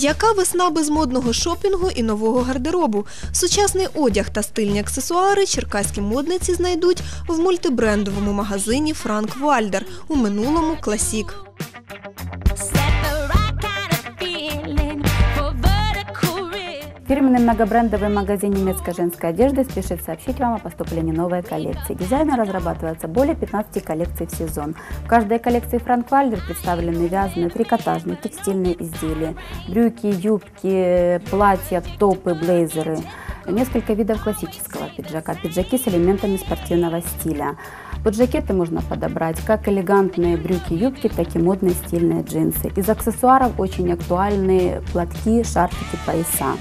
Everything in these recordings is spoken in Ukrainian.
Яка весна без модного шопінгу і нового гардеробу? Сучасний одяг та стильні аксесуари черкаські модниці знайдуть в мультибрендовому магазині Франк Вальдер у минулому Класік. Фирменный многобрендовый магазин немецкой женской одежды спешит сообщить вам о поступлении новой коллекции. Дизайны разрабатываются более 15 коллекций в сезон. В каждой коллекции Франк Вальдер представлены вязаные, трикотажные, текстильные изделия, брюки, юбки, платья, топы, блейзеры. Несколько видов классического пиджака, пиджаки с элементами спортивного стиля. Под жакеты можно подобрать как элегантные брюки, юбки, так и модные стильные джинсы. Из аксессуаров очень актуальные платки, шарфики, пояса.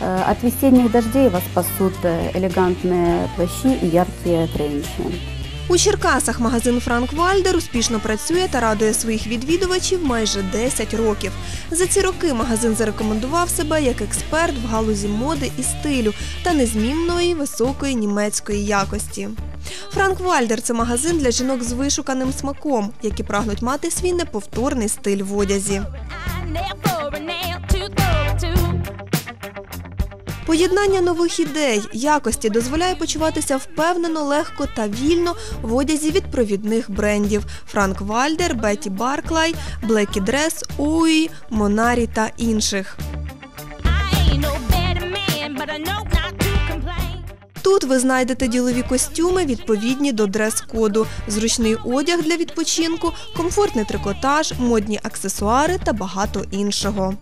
Э, От весенних дождей вас спасут э, элегантные плащи и яркие тренчи. У Черкасах магазин Франк Вальдер успішно працює та радує своїх відвідувачів майже 10 років. За ці роки магазин зарекомендував себе як експерт в галузі моди і стилю та незмінної високої німецької якості. Франк Вальдер це магазин для жінок з вишуканим смаком, які прагнуть мати свій неповторний стиль в одязі. Поєднання нових ідей, якості дозволяє почуватися впевнено, легко та вільно в одязі від провідних брендів Франк Вальдер, Бетті Барклай, Блекі Дрес, Уї, Монарі та інших. Тут ви знайдете ділові костюми, відповідні до дрес-коду, зручний одяг для відпочинку, комфортний трикотаж, модні аксесуари та багато іншого.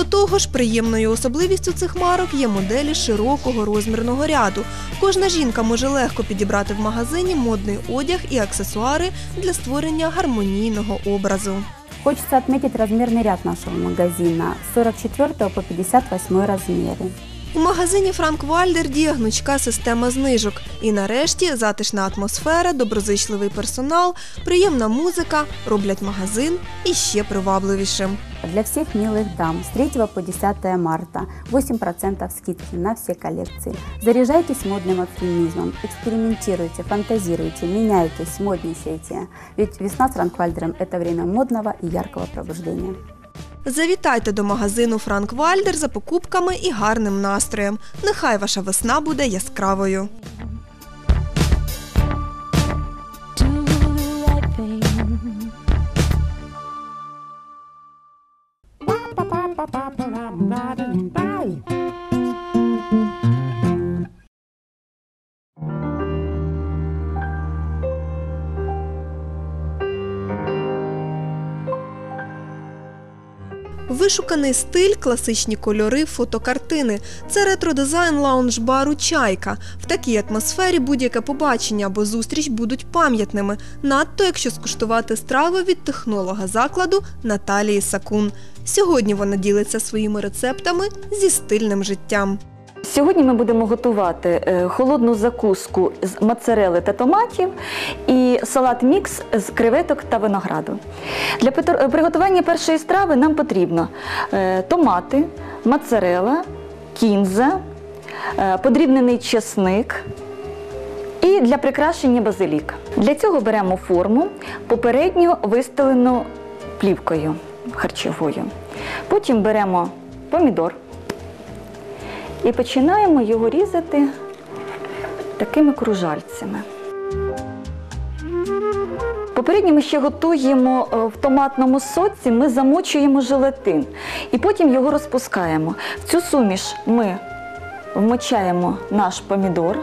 До того ж, приємною особливістю цих марок є моделі широкого розмірного ряду. Кожна жінка може легко підібрати в магазині модний одяг і аксесуари для створення гармонійного образу. Хочется отметить размерный ряд нашего магазина с 44 по 58 размеры. У магазині Франк Вальдер діє гнучка система знижок. І нарешті затишна атмосфера, доброзичливий персонал, приємна музика роблять магазин іще привабливішим. Для всех милых дам с 3 по 10 марта 8% скидки на все коллекции. Заряжайтесь модным оптимизмом, экспериментируйте, фантазируйте, меняйтесь, модничайте. Ведь весна с Ранквальдером – это время модного и яркого пробуждения. Завітайте до магазину Франк Вальдер за покупками і гарним настроєм. Нехай ваша весна буде яскравою. Do Вишуканий стиль, класичні кольори, фотокартини. Це ретро-дизайн лаунж-бару Чайка. В такій атмосфері будь-яке побачення або зустріч будуть пам'ятними, надто якщо скуштувати страви від технолога закладу Наталії Сакун. Сьогодні вона ділиться своїми рецептами зі стильним життям. Сьогодні ми будемо готувати е, холодну закуску з моцарели та томатів і салат мікс з креветок та винограду. Для е, приготування першої страви нам потрібно е, томати, моцарела, кінза, подрібнений чесник і для прикрашення базилік. Для цього беремо форму, попередньо вистелену плівкою харчовою. Потім беремо помідор. І починаємо його різати такими кружальцями. Попередньо ми ще готуємо е, в томатному соці, ми замочуємо желатин і потім його розпускаємо. В цю суміш ми вмочаємо наш помідор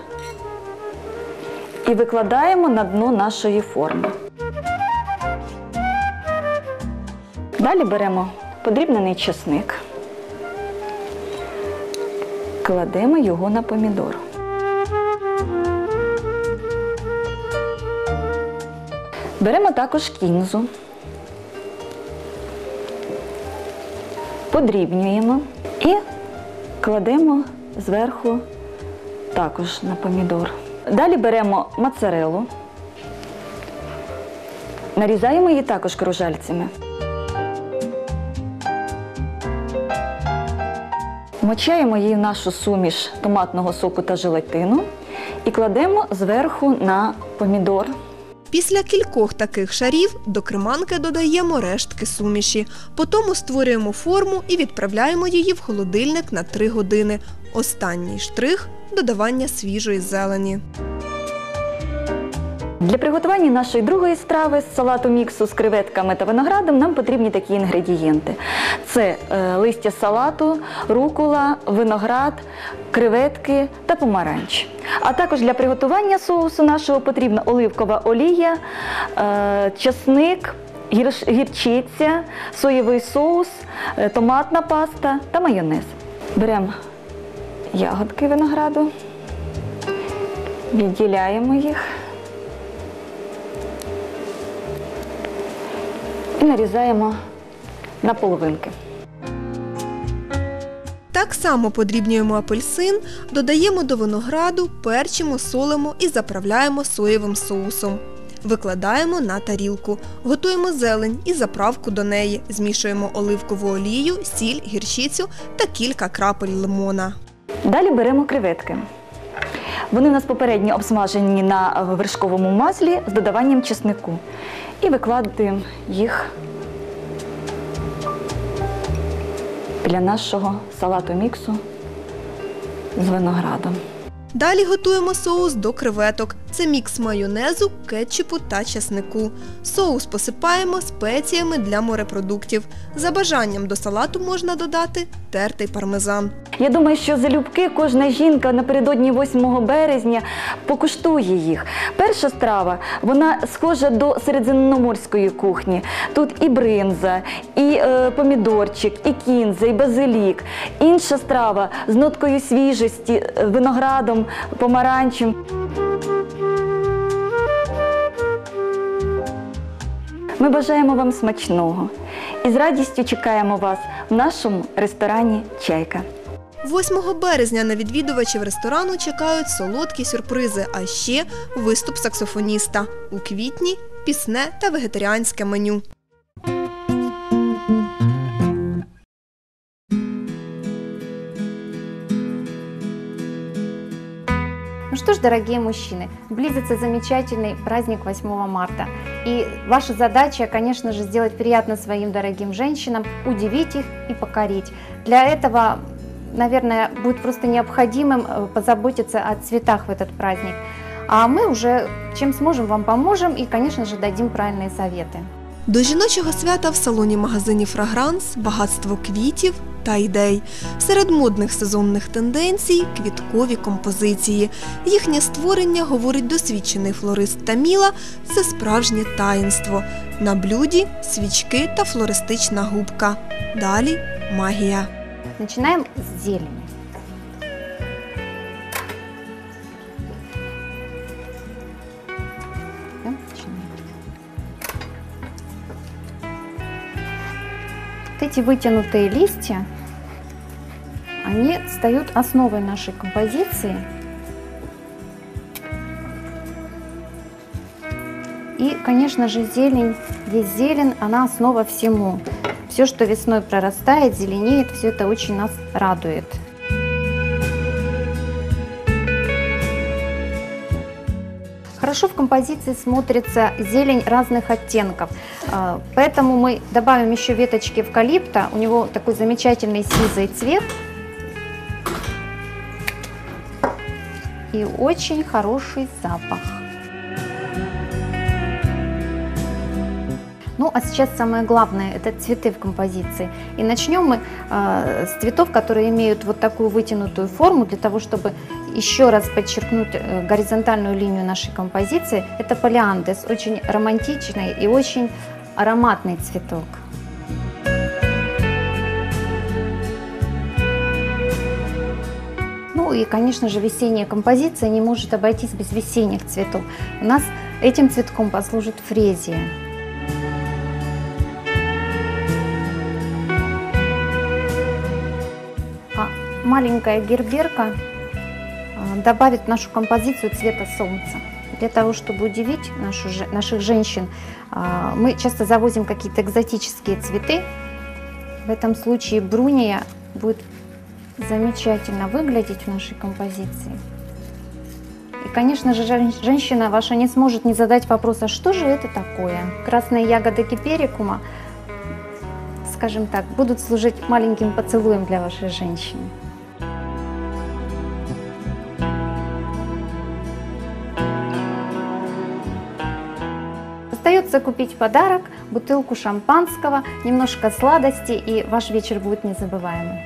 і викладаємо на дно нашої форми. Далі беремо подрібнений чесник кладемо його на помідор. Беремо також кінзу, подрібнюємо і кладемо зверху також на помідор. Далі беремо моцарелу, нарізаємо її також кружальцями. Вмочаємо її в нашу суміш томатного соку та желатину і кладемо зверху на помідор. Після кількох таких шарів до креманки додаємо рештки суміші. Потім створюємо форму і відправляємо її в холодильник на 3 години. Останній штрих додавання свіжої зелені. Для приготування нашої другої страви з салату міксу з креветками та виноградом нам потрібні такі інгредієнти: це е, листя салату, рукола, виноград, креветки та помаранч. А також для приготування соусу нашого потрібна оливкова олія, е, часник. Гірчиця, соєвий соус, е, томатна паста та майонез. Беремо ягодки винограду, відділяємо їх. І нарізаємо на половинки. Так само подрібнюємо апельсин, додаємо до винограду, перчимо, солимо і заправляємо соєвим соусом. Викладаємо на тарілку, готуємо зелень і заправку до неї, змішуємо оливкову олію, сіль, гірчицю та кілька крапель лимона. Далі беремо креветки. Вони у нас попередньо обсмажені на вершковому маслі з додаванням чеснику. І викладаємо їх для нашого салату міксу з виноградом. Далі готуємо соус до креветок. Це мікс майонезу, кетчупу та чеснику. Соус посипаємо спеціями для морепродуктів. За бажанням до салату можна додати тертий пармезан. Я думаю, що залюбки кожна жінка напередодні 8 березня покуштує їх. Перша страва вона схожа до середземноморської кухні. Тут і бринза, і е, помідорчик, і кінза, і базилік. Інша страва з ноткою свіжості, е, виноградом, помаранчем. Ми бажаємо вам смачного і з радістю чекаємо вас в нашому ресторані Чайка. 8 березня на відвідувачів ресторану чекають солодкі сюрпризи, а ще виступ саксофоніста. У квітні пісне та вегетаріанське меню. Дорогие мужчины, близится замечательный праздник 8 марта. И ваша задача, конечно же, сделать приятно своим дорогим женщинам, удивить их и покорить. Для этого, наверное, будет просто необходимым э, позаботиться о цветах в этот праздник. А мы уже чем сможем вам поможем и, конечно же, дадим правильные советы. До жіночого свята в салоні магазині Фрагранс багатство квітів та ідей. Серед модних сезонних тенденцій квіткові композиції. Їхнє створення, говорить досвідчений флорист Таміла, це справжнє таїнство. На блюді свічки та флористична губка. Далі магія. Начинаем с зелени. Вот эти вытянутые листья, они стают основой нашей композиции. И, конечно же, зелень, есть зелень, она основа всему. Все, что весной прорастает, зеленеет, все это очень нас радует. Хорошо в композиции смотрится зелень разных оттенков, А, поэтому мы добавим еще веточки эвкалипта. У него такой замечательный сизый цвет и очень хороший запах. Ну, а сейчас самое главное – это цветы в композиции. И начнем мы э, с цветов, которые имеют вот такую вытянутую форму, для того, чтобы еще раз подчеркнуть э, горизонтальную линию нашей композиции. Это полиандес, очень романтичный и очень ароматный цветок. Ну и, конечно же, весенняя композиция не может обойтись без весенних цветов. У нас этим цветком послужит фрезия. Маленькая герберка а, добавит в нашу композицию цвета солнца. Для того, чтобы удивить нашу, наших женщин, а, мы часто завозим какие-то экзотические цветы. В этом случае бруния будет замечательно выглядеть в нашей композиции. И, конечно же, жен- женщина ваша не сможет не задать вопрос, а что же это такое? Красные ягоды киперикума, скажем так, будут служить маленьким поцелуем для вашей женщины. Остается купить подарок, бутылку шампанского, немножко сладости, и ваш вечер будет незабываемый.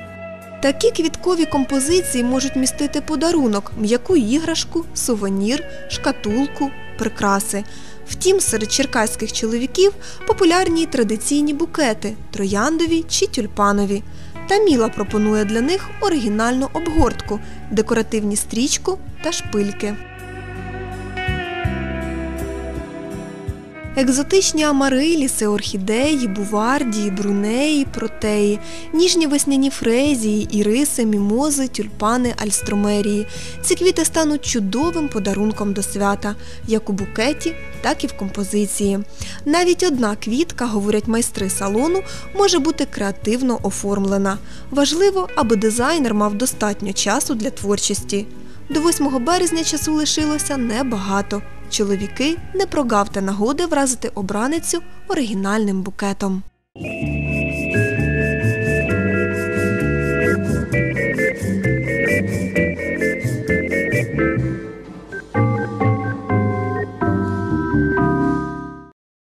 Такі квіткові композиції можуть містити подарунок, м'яку іграшку, сувенір, шкатулку, прикраси. Втім, серед черкаських чоловіків популярні й традиційні букети трояндові чи тюльпанові. Та Міла пропонує для них оригінальну обгортку, декоративні стрічку та шпильки. Екзотичні амариліси, орхідеї, бувардії, брунеї, протеї, ніжні весняні фрезії, іриси, мімози, тюльпани, альстромерії. Ці квіти стануть чудовим подарунком до свята, як у букеті, так і в композиції. Навіть одна квітка, говорять майстри салону, може бути креативно оформлена. Важливо, аби дизайнер мав достатньо часу для творчості. До 8 березня часу лишилося небагато. Чоловіки, не прогавте нагоди вразити обраницю оригінальним букетом.